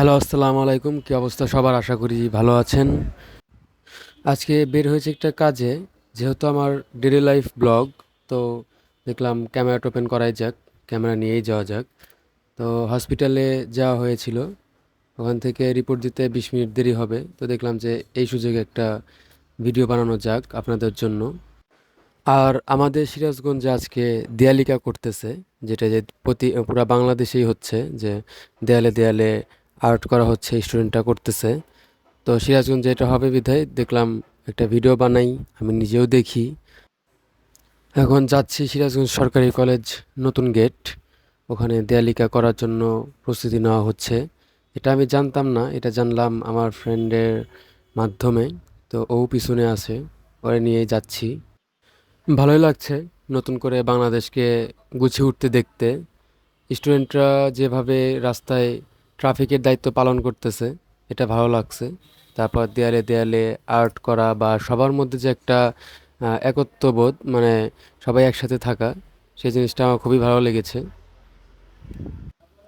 Hello, আসসালামু আলাইকুম। কী অবস্থা সবার? আশা করি ভালো আছেন। আজকে বের হয়েছে একটা কাজে, যেহেতু আমার ডেলি লাইফ ব্লগ তো দেখলাম ক্যামেরাটা ওপেন করাই যাক, ক্যামেরা নিয়েই যাওয়া যাক। তো হসপিটালে যাওয়া হয়েছিল। ওখান থেকে রিপোর্ট দিতে বিশ মিনিট দেরি হবে। তো দেখলাম যে এই সুযোগে একটা ভিডিও বানানো যাক আপনাদের জন্য। আর আমাদের সিরাজগঞ্জে আজকে দেয়ালিকা করতেছে, যেটা যে প্রতি, পুরা বাংলাদেশেই হচ্ছে যে দেয়ালে দেয়ালে আর্ট করা হচ্ছে স্টুডেন্টরা করতেছে। তো সিরাজগঞ্জে এটা হবে বিধায়, দেখলাম একটা ভিডিও বানাই, আমি নিজেও দেখি। এখন যাচ্ছি সিরাজগঞ্জ সরকারি কলেজ নতুন গেট ওখানে দেয়ালিকা করার জন্য প্রস্তুতি নেওয়া হচ্ছে। এটা আমি জানতাম না, এটা জানলাম আমার ফ্রেন্ডের মাধ্যমে, তো ও পিছনে আছে, ওরে নিয়ে যাচ্ছি। ভালোই লাগছে নতুন করে বাংলাদেশকে গুছিয়ে উঠতে দেখতে। স্টুডেন্টরা যেভাবে রাস্তায় ট্রাফিকের দায়িত্ব পালন করতেছে, এটা ভালো লাগছে। তারপর দেয়ালে দেয়ালে আর্ট করা বা সবার মধ্যে যে একটা একত্ববোধ মানে সবাই একসাথে থাকা সেই জিনিসটা আমার খুবই ভালো লেগেছে।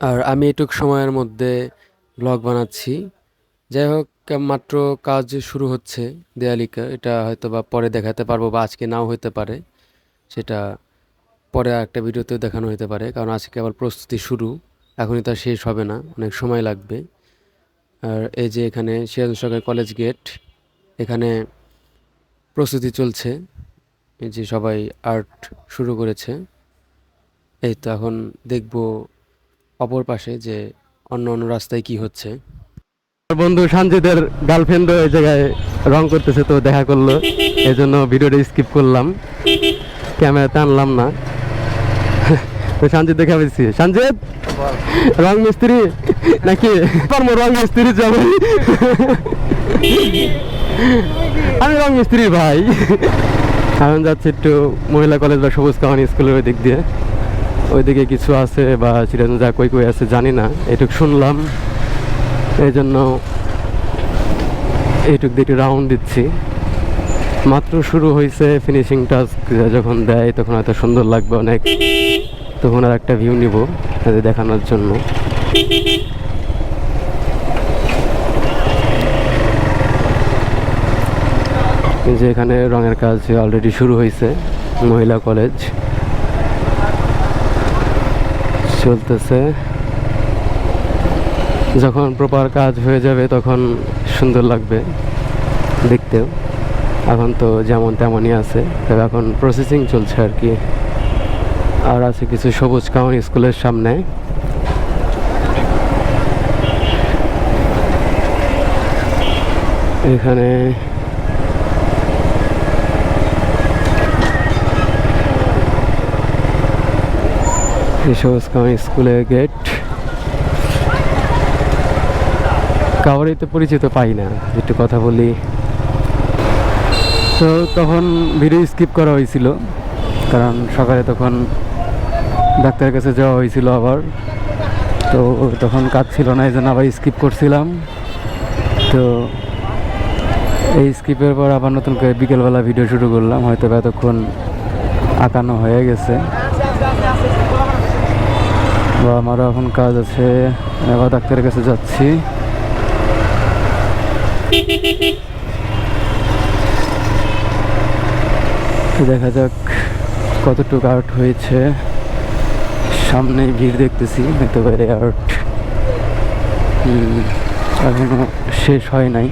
আর আমি এটুক সময়ের মধ্যে ব্লগ বানাচ্ছি। যাই হোক মাত্র কাজ শুরু হচ্ছে দেয়ালিকা, এটা হয়তো বা পরে দেখাতে পারব বা আজকে নাও হতে পারে। সেটা পরে একটা ভিডিওতেও দেখানো হতে পারে, কারণ আজকে আবার প্রস্তুতি শুরু। এখনই তা শেষ হবে না, অনেক সময় লাগবে। আর এই যে এখানে সিরাজ সরকারি কলেজ গেট, এখানে প্রস্তুতি চলছে। এই যে সবাই আর্ট শুরু করেছে। এই তো এখন দেখব অপর পাশে যে অন্য অন্য রাস্তায় কি হচ্ছে। বন্ধু সঞ্জিতের গার্লফ্রেন্ড ওই জায়গায় রং করতেছে তো দেখা করল। এই জন্য ভিডিওটা স্কিপ করলাম। ক্যামেরাতে আনলাম না। তো সঞ্জিত দেখা পেয়েছি সঞ্জিত রং মিস্ত্রি? নাকি? পারব রং মিস্ত্রি যাব। আমি রং মিস্ত্রি ভাই। এখন যাচ্ছি একটু মহিলা কলেজ বা সবুজ কাহানি স্কুলের ওই দিক দিয়ে। ওইদিকে কিছু আছে বা সিরাজ যা কই কই আছে জানি না, এটুকু শুনলাম। এই জন্য এইটুক দিয়ে রাউন্ড দিচ্ছি। মাত্র শুরু হয়েছে ফিনিশিং টাস্ক যখন দেয় তখন হয়তো সুন্দর লাগবে অনেক। তখন আর একটা ভিউ নিব তাদের দেখানোর জন্য। যে এখানে রঙের কাজ অলরেডি শুরু হয়েছে, মহিলা কলেজ চলতেছে। যখন প্রপার কাজ হয়ে যাবে তখন সুন্দর লাগবে দেখতেও। এখন তো যেমন তেমনই আছে, তবে এখন প্রসেসিং চলছে আর কি। আর আছে কিছু সবুজ কাউন স্কুলের সামনে। এখানে সবুজ কাউন স্কুলের গেট। কাউরেই তো পরিচিত পাই না, একটু কথা বলি। তো তখন ভিডিও স্কিপ করা হয়েছিল, কারণ সকালে তখন ডাক্তারের কাছে যাওয়া হয়েছিল আবার। তো তখন কাজ ছিল না, এই জন্য আবার স্কিপ করছিলাম। তো এই স্কিপের পর আবার নতুন করে বিকেলবেলা ভিডিও শুরু করলাম, হয়তো এতক্ষণ আঁকানো হয়ে গেছে। বা আমারও এখন কাজ আছে আবার ডাক্তারের কাছে যাচ্ছি। দেখা যাক কতটুকু আর্ট হয়েছে। সামনে ভিড় দেখতেছি পারে আর্ট এখনও শেষ হয় নাই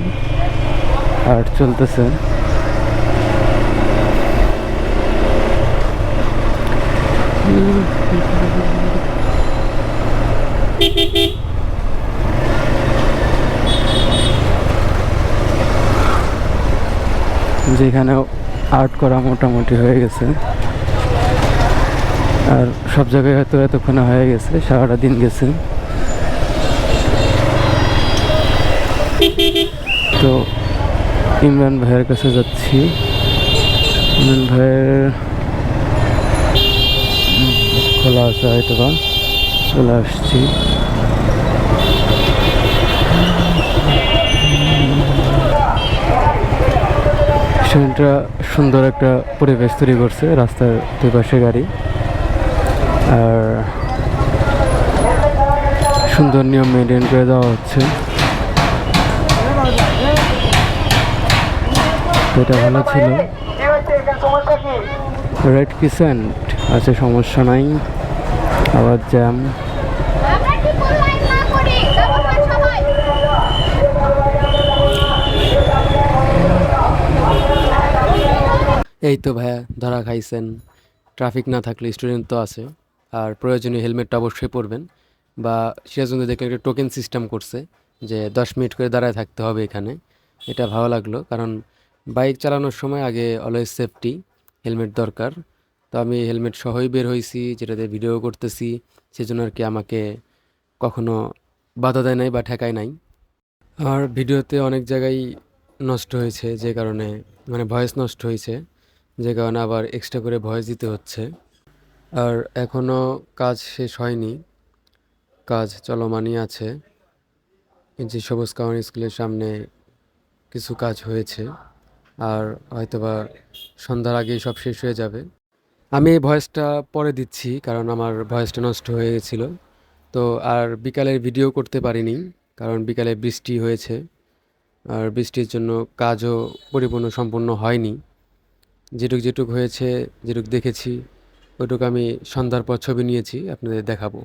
আর্ট চলতেছে। যেখানে আর্ট করা মোটামুটি হয়ে গেছে। আর সব জায়গায় হয়তো এতক্ষণে হয়ে গেছে, সারাটা দিন গেছে। তো ইমরান ভাইয়ের কাছে যাচ্ছি। ইমরান ভাইয়ের খোলা আছে হয়তো বা। চলে আসছি। সেখানটা সুন্দর একটা পরিবেশ তৈরি করছে, রাস্তার দুই পাশে গাড়ি। আর সুন্দর নিয়ম মেনটেন করে দেওয়া হচ্ছে। এটা ভালো ছিল। রেড কিসেন্ট আছে সমস্যা নাই। আবার জ্যাম এই তো ভাইয়া, ধরা খাইছেন। ট্রাফিক না থাকলে স্টুডেন্ট তো আছে। আর প্রয়োজনীয় হেলমেটটা অবশ্যই পরবেন। বা সিরাজগঞ্জে দেখলে একটা টোকেন সিস্টেম করছে যে দশ মিনিট করে দাঁড়ায় থাকতে হবে এখানে। এটা ভালো লাগল কারণ বাইক চালানোর সময় আগে অলওয়েজ সেফটি হেলমেট দরকার। তো আমি হেলমেট সহই বের হয়েছি, যেটাতে ভিডিও করতেছি, সেজন্য আর কি আমাকে কখনো বাধা দেয় নাই বা ঠেকায় নাই। আর ভিডিওতে অনেক জায়গায় নষ্ট হয়েছে যে কারণে মানে ভয়েস নষ্ট হয়েছে। যে কারণে আবার এক্সট্রা করে ভয়েস দিতে হচ্ছে। আর এখনও কাজ শেষ হয়নি। কাজ চলমানই আছে। যে সবুজ কাওয়ান স্কুলের সামনে কিছু কাজ হয়েছে। আর হয়তোবা সন্ধ্যার আগেই সব শেষ হয়ে যাবে। আমি এই ভয়েসটা পরে দিচ্ছি, কারণ আমার ভয়েসটা নষ্ট হয়ে গেছিল তো আর বিকালের ভিডিও করতে পারিনি, কারণ বিকালে বৃষ্টি হয়েছে। আর বৃষ্টির জন্য কাজও পরিপূর্ণ সম্পূর্ণ হয়নি। যেটুক যেটুক হয়েছে, যেটুক দেখেছি ওইটুকু আমি সন্ধ্যার পর ছবি নিয়েছি আপনাদের দেখাবো।